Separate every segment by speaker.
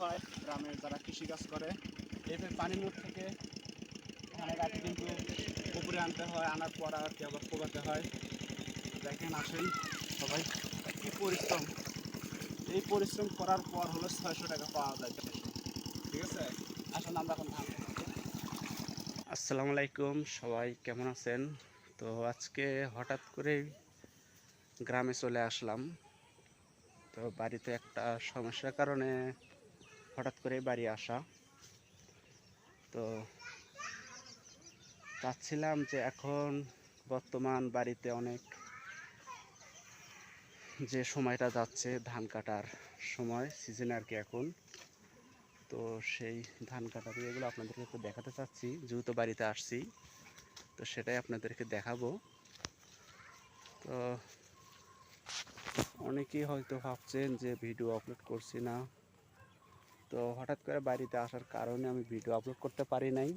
Speaker 1: হয়, গ্রামের যারা কৃষিকাজ করে এবার পানির মুখ থেকে ধানের গাঠি কিন্তু পুকুরে আনতে হয়, আনার পর আর কি আবার কোবাতে হয়। দেখেন, আসেন সবাই, কি পরিশ্রম। এই পরিশ্রম করার পর হলো ছয়শো টাকা পাওয়া যায় ঠিক আছে? আসুন, আমরা এখন ধান আসসালামু আলাইকুম, সবাই কেমন আছেন? তো আজকে হঠাৎ করেই গ্রামে চলে আসলাম। তো বাড়িতে একটা সমস্যার কারণে হঠাৎ করে বাড়ি আসা। তো চাচ্ছিলাম যে এখন বর্তমান বাড়িতে অনেক যে সময়টা যাচ্ছে, ধান কাটার সময় সিজন আর কি এখন। তো সেই ধান কাটার এগুলো আপনাদেরকে একটু দেখাতে চাচ্ছি, যেহেতু বাড়িতে আসছি, তো সেটাই আপনাদেরকে দেখাবো। তো অনেকেই হয়তো ভাবছেন যে ভিডিও আপলোড করছি না। তো হঠাৎ করে বাড়িতে আসার কারণে আমি ভিডিও আপলোড করতে পারি নাই।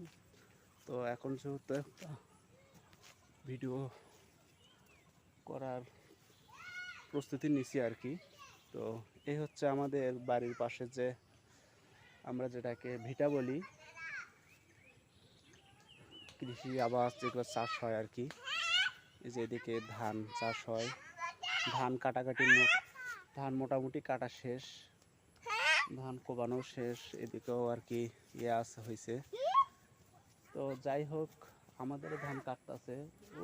Speaker 1: তো এখন যেহেতু একটা ভিডিও করার প্রস্তুতি নিছি আর কি। তো এই হচ্ছে আমাদের বাড়ির পাশে যে আমরা যেটাকে ভিটা বলি, কৃষি আবাস যেগুলো চাষ হয় আর কি। এই ধান চাষ হয়। ধান কাটাকাটি ধান মোটামুটি কাটা শেষ। ধান কোবানো শেষ, এদিকেও আর কি ইয়ে আছে হয়েছে তো যাই হোক, আমাদের ধান কাটতেছে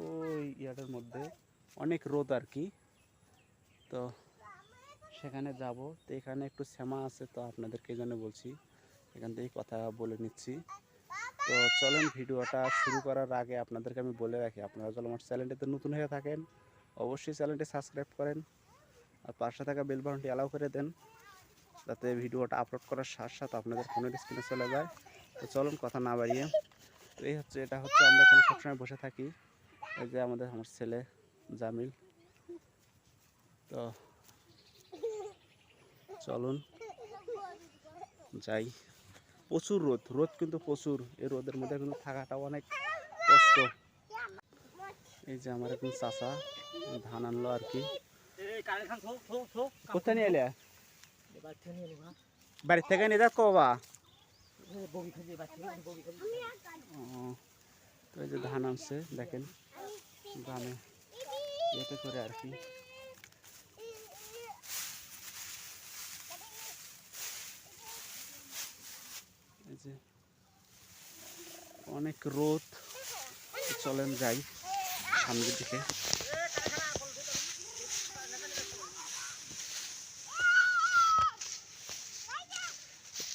Speaker 1: ওই ইয়াটার মধ্যে। অনেক রোদ আর কি। তো সেখানে যাব। তো এখানে একটু শ্যামা আছে, তো আপনাদেরকে জন্য বলছি। এখান থেকেই কথা বলে নিচ্ছি। তো চলেন, ভিডিওটা শুরু করার আগে আপনাদেরকে আমি বলে রাখি, আপনারা যদি আমার চ্যানেলটিতে নতুন হয়ে থাকেন, অবশ্যই চ্যানেলটি সাবস্ক্রাইব করেন, আর পাশে থাকা বেল অ্যালাউ করে দেন। যাতে ভিডিওটা আপলোড করার সাথে সাথে আপনাদের ফোনের স্ক্রিনে চলে যায়। তো চলুন কথা না বাড়িয়ে। তো এই হচ্ছে এটা হচ্ছে আমরা এখানে সবসময় বসে থাকি। এই যে আমাদের আমার ছেলে জামিল। তো চলুন যাই। প্রচুর রোদ রোদ কিন্তু প্রচুর। এই রোদের মধ্যে কিন্তু থাকাটাও অনেক কষ্ট। এই যে আমার এখন চাষা ধান আনলো আর কি। কোথায় নিয়ে এলে? বাড়ির থেকে নিয়ে যাক বাবা? ও, এই যে ধান আনছে দেখেন। ধানে ইয়েতে করে আর কি। অনেক রোদ চলেন যাই সামনের দিকে।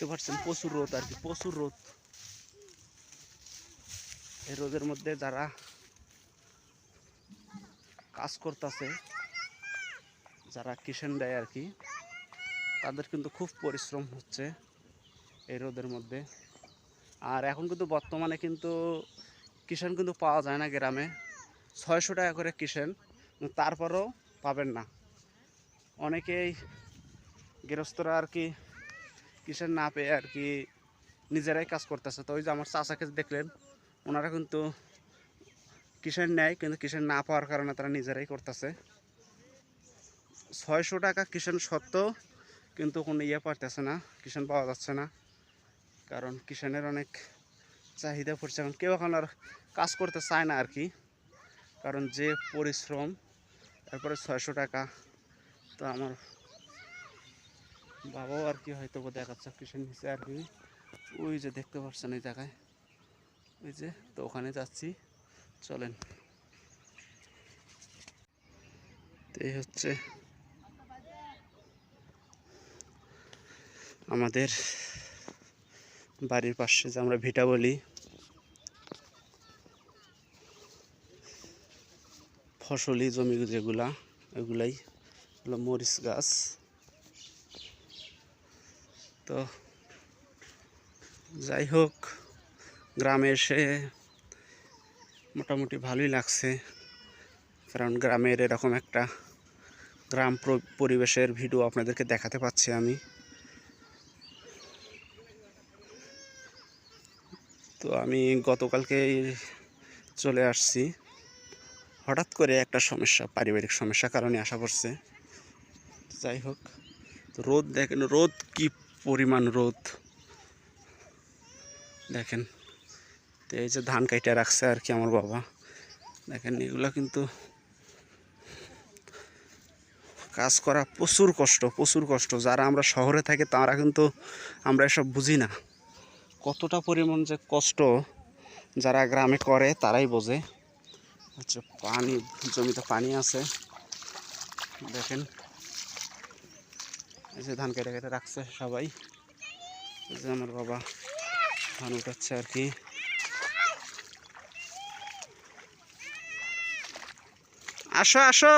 Speaker 1: দেখতে পাচ্ছেন প্রচুর রোদ আর কি, প্রচুর রোদ। এই রোদের মধ্যে যারা কাজ করতেছে, যারা কিষেন দেয় আর কি, তাদের কিন্তু খুব পরিশ্রম হচ্ছে এই রোদের মধ্যে। আর এখন কিন্তু বর্তমানে কিন্তু কিষান কিন্তু পাওয়া যায় না গ্রামে। ছয়শো টাকা করে কিষেন তারপরেও পাবেন না। অনেকেই গৃহস্থরা আর কি কিষেন না পেয়ে আর কি নিজেরাই কাজ করতেছে। তো ওই যে আমার চাচাকে দেখলেন, ওনারা কিন্তু কিষেন নেয় কিন্তু কিষেন না পাওয়ার কারণে তারা নিজেরাই করতেছে। ছয়শো টাকা কিষেন সত্ত্বেও কিন্তু কোনো ইয়ে পারতেছে না কিষেন পাওয়া যাচ্ছে না। কারণ কিষানের অনেক চাহিদা পড়ছে এখন। কেউ এখন আর কাজ করতে চায় না আর কি। কারণ যে পরিশ্রম, তারপরে ছয়শো টাকা, তো আমার বাবাও আর কি হয়তো দেখাচ্ছে কিষান নিচে আর কি। ওই যে দেখতে পাচ্ছেন ওই জায়গায়। ওই যে, তো ওখানে যাচ্ছি। চলেন। এই হচ্ছে আমাদের বাড়ির পাশে যে আমরা ভিটা বলি। ফসলি জমি যেগুলা, ওগুলাই হলো মরিচ গাছ। তো যাই হোক, গ্রামে এসে মোটামুটি ভালোই লাগছে। কারণ গ্রামের এরকম একটা গ্রাম প্র- পরিবেশের ভিডিও আপনাদেরকে দেখাতে পাচ্ছি আমি। তো আমি গতকালকে চলে আসছি। হঠাৎ করে একটা সমস্যা, পারিবারিক সমস্যা কারণে আসা পড়ছে যাই হোক তো রোদ দেখেন রোদ কি পরিমাণ রোদ। দেখেন, তো এই যে ধান কাইটা রাখছে আর কি আমার বাবা। দেখেন, এগুলো কিন্তু কাজ করা প্রচুর কষ্ট প্রচুর কষ্ট। যারা আমরা শহরে থাকি, তারা কিন্তু আমরা এসব বুঝি না। কতটা পরিমাণ যে কষ্ট যারা গ্রামে করে, তারাই বোঝে। হচ্ছে পানি, জমিতে পানি আছে। দেখেন এই যে ধান কেটে কেটে রাখছে সবাই। যে আমার বাবা ধান উঠাচ্ছে আর কি। আসো আসো।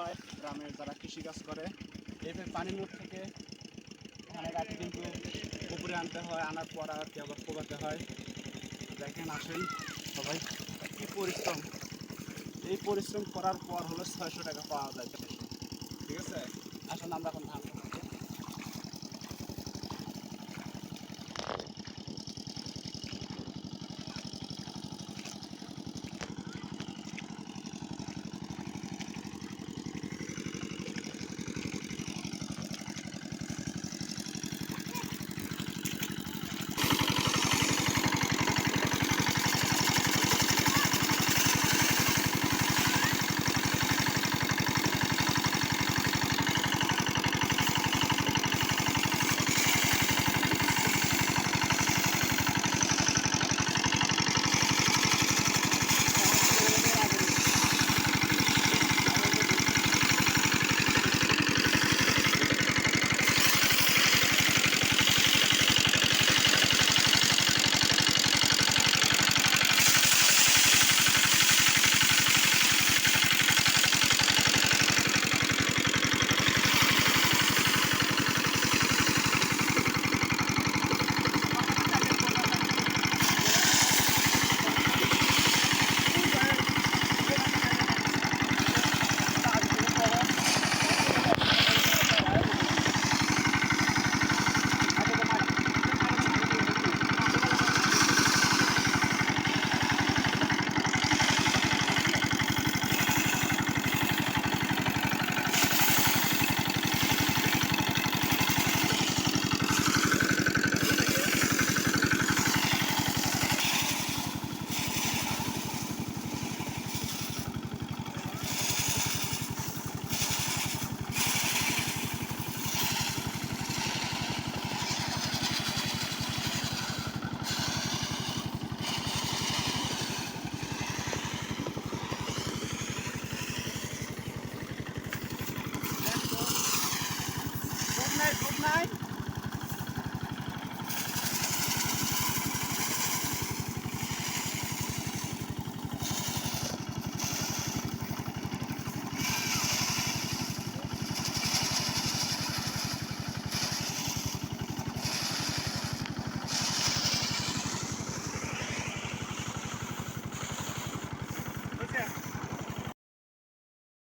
Speaker 1: হয়, গ্রামের যারা কৃষিকাজ করে এইভাবে পানির মুখ থেকে ধানের আগে কিন্তু পুকুরে আনতে হয়, আনার পর আর কি আবার পোকাতে হয়। দেখেন, আসেন সবাই, কি পরিশ্রম। এই পরিশ্রম করার পর হলো ছয়শো টাকা পাওয়া যায়। ঠিক আছে? আসুন, আমরা এখন ধান